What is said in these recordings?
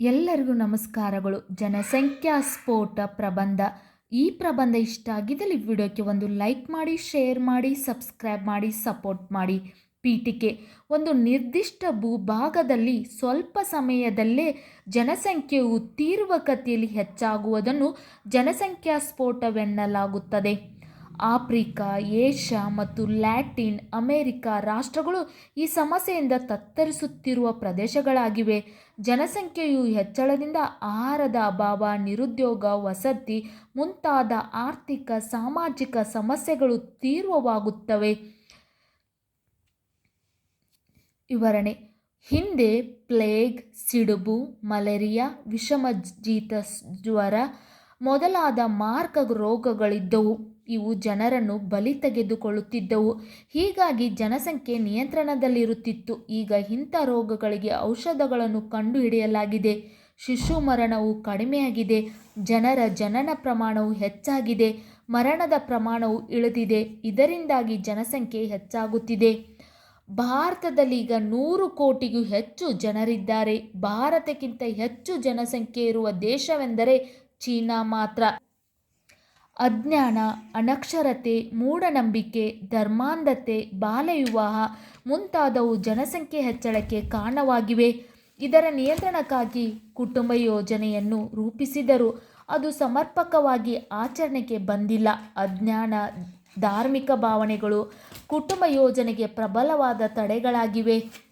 ಎಲ್ಲರಿಗೂ ನಮಸ್ಕಾರಗಳು. ಜನಸಂಖ್ಯಾ ಸ್ಫೋಟ ಪ್ರಬಂಧ. ಈ ಪ್ರಬಂಧ ಇಷ್ಟ ಆಗಿದ್ದಲ್ಲಿ ವಿಡಿಯೋಕ್ಕೆ ಒಂದು ಲೈಕ್ ಮಾಡಿ, ಶೇರ್ ಮಾಡಿ, ಸಬ್ಸ್ಕ್ರೈಬ್ ಮಾಡಿ, ಸಪೋರ್ಟ್ ಮಾಡಿ. ಪೀಠಿಕೆ. ಒಂದು ನಿರ್ದಿಷ್ಟ ಭೂಭಾಗದಲ್ಲಿ ಸ್ವಲ್ಪ ಸಮಯದಲ್ಲೇ ಜನಸಂಖ್ಯೆಯು ತೀವ್ರಗತಿಯಲ್ಲಿ ಹೆಚ್ಚಾಗುವುದನ್ನು ಜನಸಂಖ್ಯಾ ಸ್ಫೋಟವೆನ್ನಲಾಗುತ್ತದೆ. ಆಫ್ರಿಕಾ, ಏಷ್ಯಾ ಮತ್ತು ಲ್ಯಾಟಿನ್ ಅಮೇರಿಕಾ ರಾಷ್ಟ್ರಗಳು ಈ ಸಮಸ್ಯೆಯಿಂದ ತತ್ತರಿಸುತ್ತಿರುವ ಪ್ರದೇಶಗಳಾಗಿವೆ. ಜನಸಂಖ್ಯೆಯು ಹೆಚ್ಚಳದಿಂದ ಆಹಾರದ ಅಭಾವ, ನಿರುದ್ಯೋಗ, ವಸತಿ ಮುಂತಾದ ಆರ್ಥಿಕ, ಸಾಮಾಜಿಕ ಸಮಸ್ಯೆಗಳು ತೀವ್ರವಾಗುತ್ತವೆ. ವಿವರಣೆ. ಹಿಂದೆ ಪ್ಲೇಗ್, ಸಿಡುಬು, ಮಲೇರಿಯಾ, ವಿಷಮಜೀತ ಜ್ವರ ಮೊದಲಾದ ಮಾರ್ಕ ರೋಗಗಳಿದ್ದವು. ಇವು ಜನರನ್ನು ಬಲಿ ತೆಗೆದುಕೊಳ್ಳುತ್ತಿದ್ದವು. ಹೀಗಾಗಿ ಜನಸಂಖ್ಯೆ ನಿಯಂತ್ರಣದಲ್ಲಿರುತ್ತಿತ್ತು. ಈಗ ಇಂಥ ರೋಗಗಳಿಗೆ ಔಷಧಗಳನ್ನು ಕಂಡುಹಿಡಿಯಲಾಗಿದೆ. ಶಿಶು ಮರಣವು ಕಡಿಮೆಯಾಗಿದೆ. ಜನರ ಜನನ ಪ್ರಮಾಣವು ಹೆಚ್ಚಾಗಿದೆ. ಮರಣದ ಪ್ರಮಾಣವು ಇಳಿದಿದೆ. ಇದರಿಂದಾಗಿ ಜನಸಂಖ್ಯೆ ಹೆಚ್ಚಾಗುತ್ತಿದೆ. ಭಾರತದಲ್ಲಿ ಈಗ ನೂರು ಕೋಟಿಗೂ ಹೆಚ್ಚು ಜನರಿದ್ದಾರೆ. ಭಾರತಕ್ಕಿಂತ ಹೆಚ್ಚು ಜನಸಂಖ್ಯೆ ಇರುವ ದೇಶವೆಂದರೆ ಚೀನಾ ಮಾತ್ರ. ಅಜ್ಞಾನ, ಅನಕ್ಷರತೆ, ಮೂಢನಂಬಿಕೆ, ಧರ್ಮಾಂಧತೆ ಬಾಲ್ಯವಿವಾಹ ಮುಂತಾದವು ಜನಸಂಖ್ಯೆ ಹೆಚ್ಚಳಕ್ಕೆ ಕಾರಣವಾಗಿವೆ. ಇದರ ನಿಯಂತ್ರಣಕ್ಕಾಗಿ ಕುಟುಂಬ ಯೋಜನೆಯನ್ನು ರೂಪಿಸಿದರೂ. ಅದು ಸಮರ್ಪಕವಾಗಿ ಆಚರಣೆಗೆ ಬಂದಿಲ್ಲ. ಅಜ್ಞಾನ, ಧಾರ್ಮಿಕ ಭಾವನೆಗಳು ಕುಟುಂಬ ಯೋಜನೆಗೆ ಪ್ರಬಲವಾದ ತಡೆಗಳಾಗಿವೆ.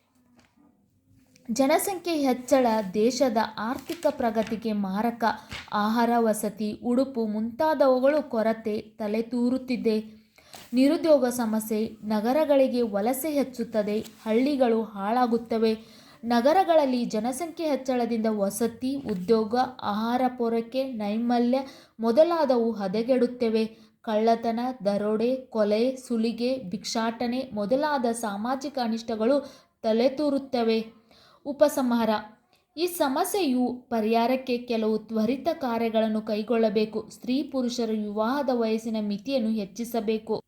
ಜನಸಂಖ್ಯೆ ಹೆಚ್ಚಳ ದೇಶದ ಆರ್ಥಿಕ ಪ್ರಗತಿಗೆ ಮಾರಕ. ಆಹಾರ ವಸತಿ, ಉಡುಪು ಮುಂತಾದವುಗಳು ಕೊರತೆ ತಲೆತೂರುತ್ತಿದೆ. ನಿರುದ್ಯೋಗ ಸಮಸ್ಯೆ ನಗರಗಳಿಗೆ ವಲಸೆ ಹೆಚ್ಚುತ್ತದೆ. ಹಳ್ಳಿಗಳು ಹಾಳಾಗುತ್ತವೆ. ನಗರಗಳಲ್ಲಿ ಜನಸಂಖ್ಯೆ ಹೆಚ್ಚಳದಿಂದ ವಸತಿ, ಉದ್ಯೋಗ, ಆಹಾರ ಪೂರೈಕೆ, ನೈರ್ಮಲ್ಯ ಮೊದಲಾದವು ಹದಗೆಡುತ್ತವೆ. ಕಳ್ಳತನ, ದರೋಡೆ, ಕೊಲೆ, ಸುಲಿಗೆ, ಭಿಕ್ಷಾಟನೆ ಮೊದಲಾದ ಸಾಮಾಜಿಕ ಅನಿಷ್ಟಗಳು ತಲೆತೂರುತ್ತವೆ. ಉಪಸಂಹಾರ. ಈ ಸಮಸ್ಯೆಯು ಪರಿಹಾರಕ್ಕೆ ಕೆಲವು ತ್ವರಿತ ಕಾರ್ಯಗಳನ್ನು ಕೈಗೊಳ್ಳಬೇಕು. ಸ್ತ್ರೀ ಪುರುಷರ ವಿವಾಹದ ವಯಸ್ಸಿನ ಮಿತಿಯನ್ನು ಹೆಚ್ಚಿಸಬೇಕು.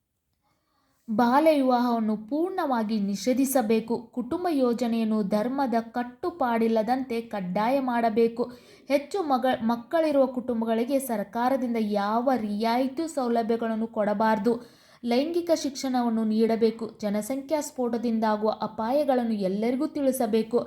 ಬಾಲ್ಯ ವಿವಾಹವನ್ನು ಪೂರ್ಣವಾಗಿ ನಿಷೇಧಿಸಬೇಕು. ಕುಟುಂಬ ಯೋಜನೆಯನ್ನು ಧರ್ಮದ ಕಟ್ಟುಪಾಡಿಲ್ಲದಂತೆ ಕಡ್ಡಾಯ ಮಾಡಬೇಕು. ಹೆಚ್ಚು ಮಗ, ಮಕ್ಕಳಿರುವ ಕುಟುಂಬಗಳಿಗೆ ಸರ್ಕಾರದಿಂದ ಯಾವ ರಿಯಾಯಿತಿ ಸೌಲಭ್ಯಗಳನ್ನು ಕೊಡಬಾರದು. ಲೈಂಗಿಕ ಶಿಕ್ಷಣವನ್ನು ನೀಡಬೇಕು. ಜನಸಂಖ್ಯಾ ಸ್ಫೋಟದಿಂದಾಗುವ ಅಪಾಯಗಳನ್ನು ಎಲ್ಲರಿಗೂ ತಿಳಿಸಬೇಕು.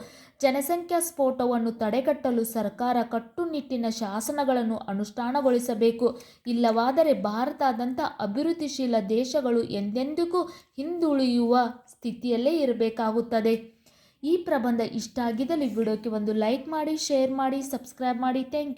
ಜನಸಂಖ್ಯಾ ಸ್ಫೋಟವನ್ನು ತಡೆಗಟ್ಟಲು ಸರ್ಕಾರ ಕಟ್ಟುನಿಟ್ಟಿನ ಶಾಸನಗಳನ್ನು ಅನುಷ್ಠಾನಗೊಳಿಸಬೇಕು. ಇಲ್ಲವಾದರೆ ಭಾರತದಂಥ ಅಭಿವೃದ್ಧಿಶೀಲ ದೇಶಗಳು ಎಂದೆಂದಿಗೂ ಹಿಂದುಳಿಯುವ ಸ್ಥಿತಿಯಲ್ಲೇ ಇರಬೇಕಾಗುತ್ತದೆ. ಈ ಪ್ರಬಂಧ ಇಷ್ಟ ಆಗಿದ್ದಲ್ಲಿ ವಿಡಿಯೋಕ್ಕೆ ಒಂದು ಲೈಕ್ ಮಾಡಿ, ಶೇರ್ ಮಾಡಿ, ಸಬ್ಸ್ಕ್ರೈಬ್ ಮಾಡಿ. ಥ್ಯಾಂಕ್